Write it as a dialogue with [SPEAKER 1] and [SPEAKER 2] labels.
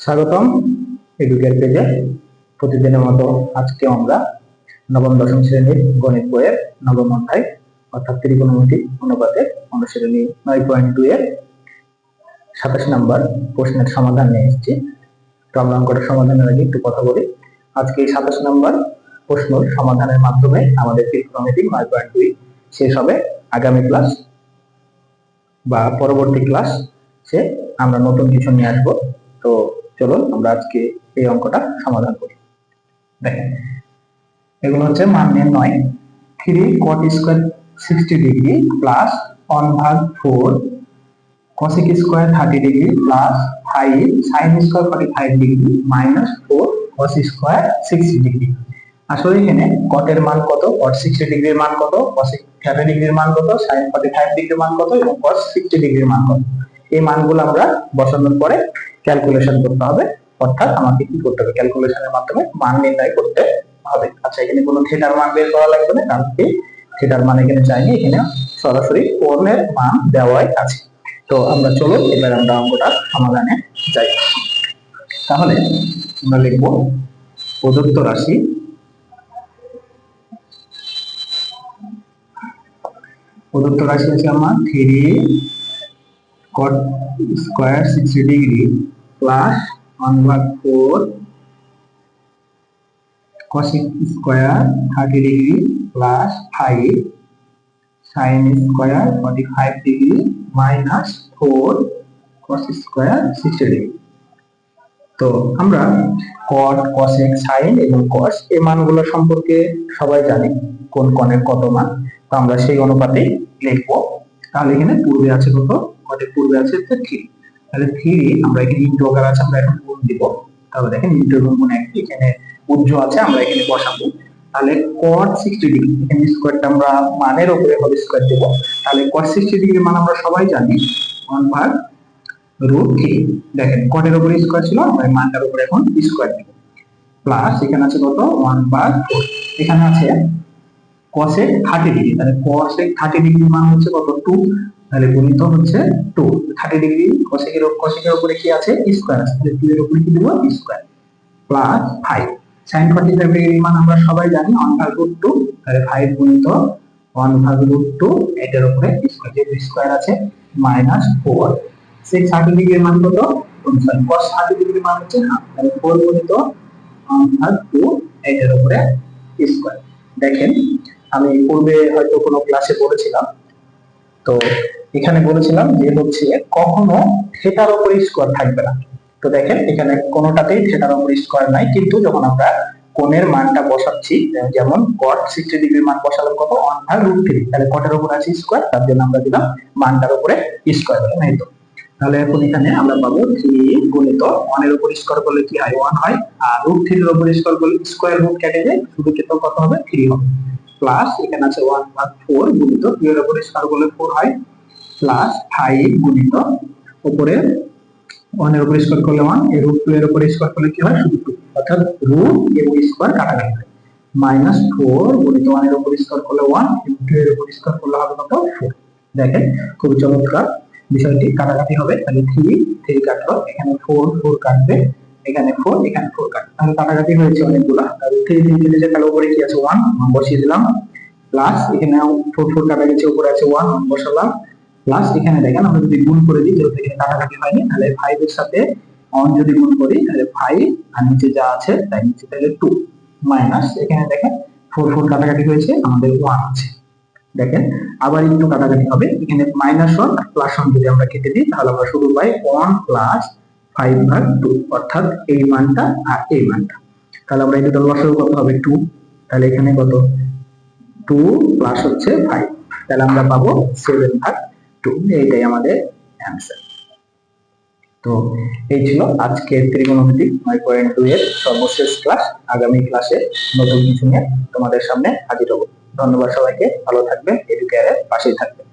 [SPEAKER 1] স্বাগতম এডুকেট পেজে প্রতিদিনের মতো আজকে আমরা নবম, দশম শ্রেণির গণিত বইয়ের নবম অধ্যায়, অর্থাৎ ত্রিকোণমিতি অনুপাতের অনুশীলনী নয় পয়েন্ট দুই এর সাতাশ নম্বর প্রশ্নের সমাধান নিয়ে এসেছি। তো আমরা অঙ্কটা সমাধানের আগে একটু কথা বলি। আজকে এই সাতাশ নম্বর প্রশ্ন সমাধানের মাধ্যমে আমাদের ত্রিকোণমিতি নয় পয়েন্ট দুই শেষ হবে। আগামী ক্লাস বা পরবর্তী ক্লাস সে আমরা নতুন কিছু নিয়ে আসব। তো চলুন আমরা আজকে এই অঙ্কটা সমাধান করি। দেখেন, এগুলো হচ্ছে মান নির্ণয় three cot square sixty degree plus one ভাগ four cosec square thirty degree plus five sine square forty five degree minus four cos square sixty degree আসলে এখানে কটের মান কত? কট সিক্সটি ডিগ্রির মান কত? কসিক থার্টি ডিগ্রির মান কত? সাইন ফর্টি ফাইভ ডিগ্রির মান কত? এবং কস সিক্সটি ডিগ্রির মান কত? এই মানগুলো আমরা বসানোর পরে ক্যালকুলেশন করতে হবে। অর্থাৎ আমাকে কি করতে হবে? ক্যালকুলেশনের মাধ্যমে মান নির্ণয় করতে হবে। আচ্ছা এখানে কোনো থিটার মান বের করা লাগবে না, কারণ কি থিটার মান এখানে চাইনি, এখানে সরাসরি কোণের মান দেওয়াই আছে। তো আমরা চলো, এবার আমরা অঙ্কটা সমাধানে যাই। তাহলে আমরা লিখব প্রদত্ত রাশি প্রদত্ত রাশি আছে আমার three cot square 60 degree plus 1 by 4 cosec square 30 degree plus 5 sin square 45 degree minus 4 cos square 60 degree তো আমরা cot cosec sin এবং cos এই মানগুলো সম্পর্কে সবাই জানি কোন কোণের কত মান তো আমরা সেই অনুপাতে লিখব তাহলে এখানে পূর্বে আছে কত কটের পূর্বে আছে থ্রি তাহলে থ্রি আমরা এখানে ইন্টু আকার আছে, আমরা এখন গুণ দিব। তাহলে দেখেন ইন্টু এবং গুণ এক, এখানে উজ্জ্ব আছে, আমরা এখানে বসাবো। তাহলে কট সিক্সটি ডিগ্রি এখানে স্কোয়ারটা আমরা মানের উপরে হোল স্কোয়ার দেবো। তাহলে কট সিক্সটি ডিগ্রি মান আমরা সবাই জানি ওয়ান ভাগ রুট থ্রি দেখেন কটের উপরে স্কোয়ার ছিল, আমরা মানটার উপরে এখন স্কোয়ার দিব। প্লাস এখানে আছে কত? ওয়ান ভাগ ফোর এখানে আছে কসেক থার্টি ডিগ্রি তাহলে কসেক থার্টি ডিগ্রি মান হচ্ছে কত? টু তাহলে গুণিত হচ্ছে টু থার্টি ডিগ্রি কসেকের কসেকের উপরে কি আছে? স্কোয়ার আছে। তাহলে টু এর উপরে কি দেবো? Square plus five sine forty five degree মান আমরা সবাই জানি ওয়ান ভাগ রুট টু তাহলে ফাইভ গুণিত ওয়ান ভাগ রুট টু এটার উপরে স্কোয়ার যেহেতু স্কোয়ার আছে মাইনাস ফোর সিক্স থার্টি ডিগ্রির মান কত? সরি কস থার্টি ডিগ্রির মান হচ্ছে হাফ তাহলে ফোর গুণিত ওয়ান ভাগ টু এটার উপরে স্কোয়ার দেখেন, আমি পূর্বে হয়তো কোনো ক্লাসে বলেছিলাম। তো এখানে বলেছিলাম যে হচ্ছে কখনো থিটার ওপর স্কোয়ার থাকবে না। তো দেখেন, এখানে কোনোটাতেই থিটার ওপর স্কোয়ার নাই, কিন্তু যখন আমরা কোণের মানটা বসাচ্ছি যেমন কট সিক্সটি ডিগ্রি মান বসালাম কত? ওয়ান ভাগ রুট থ্রি তাহলে কটের উপরে আছে স্কোয়ার তার জন্য আমরা দিলাম মানটার উপরে স্কোয়ার দিলাম এই তো? তাহলে এখন এখানে আমরা পাবো থ্রি গুণিত ওয়ানের উপর স্কোয়ার করলে কি হয়? ওয়ান হয়। আর রুট থ্রির উপর স্কোয়ার করলে স্কোয়ার রুট কেটে যায় শুধু কেটে কত হবে? থ্রি হবে। প্লাস এখানে আছে ওয়ান ভাগ ফোর গুণিত টু এর উপর স্কোয়ার করলে ফোর হয়। প্লাস ফাইভ গুণিত উপরে ওয়ানের উপর স্কোয়ার করলে ওয়ান এই রুট টু এর উপর স্কোয়ার করলে কি হয়? শুধু টু অর্থাৎ রুট এবং স্কোয়ার কাটাকাটি হয়। মাইনাস ফোর গুণিত ওয়ানের উপর স্কোয়ার করলে ওয়ান এবং টু এর উপর স্কোয়ার করলে হবে কত? ফোর দেখেন খুবই চমৎকার বিষয়টি কাটাকাটি হবে। তাহলে থ্রি থ্রি কাটলো, এখানে ফোর ফোর কাটবে, এখানে ফোর এখানে ফোর কাটবে তাহলে কাটাকাটি হয়েছে অনেকগুলা। তাহলে থ্রি থ্রি কেটে যায় তাহলে উপরে কি আছে? ওয়ান বসিয়ে দিলাম। প্লাস এখানে ফোর ফোর কাটা গেছে উপরে আছে ওয়ান বসালাম। প্লাস এখানে দেখেন আমরা যদি গুণ করে দিই, যেহেতু এখানে কাটাকাটি হয়নি, তাহলে ফাইভ এর সাথে অন যদি গুণ করি, তাহলে ফাইভ আর নিচে যা আছে, তাই নিচে তাহলে টু মাইনাস এখানে দেখেন ফোর ফোর কাটাকাটি হয়েছে, আমাদের ওয়ান আছে। দেখেন, আবার একটু কাটাকাটি হবে, এখানে মাইনাস ওয়ান আর প্লাস ওয়ান যদি আমরা কেটে দিই, তাহলে আমরা শুরু পাই ওয়ান প্লাস ফাইভ ভাগ টু অর্থাৎ এই মানটা আর এই মানটা। তাহলে আমরা এই দুটো কত হবে টু তাহলে এখানে কত? টু প্লাস হচ্ছে ফাইভ তাহলে আমরা পাবো সেভেন ভাগ টু এইটাই আমাদের অ্যান্সার তো এই ছিল আজকের ত্রিকোণমিতি, নয় পয়েন্ট টু এর সর্বশেষ ক্লাস আগামী ক্লাসে নতুন কিছু নিয়ে তোমাদের সামনে হাজির হব। ধন্যবাদ সবাইকে, ভালো থাকবেন এডুকেয়ারের পাশেই থাকবেন।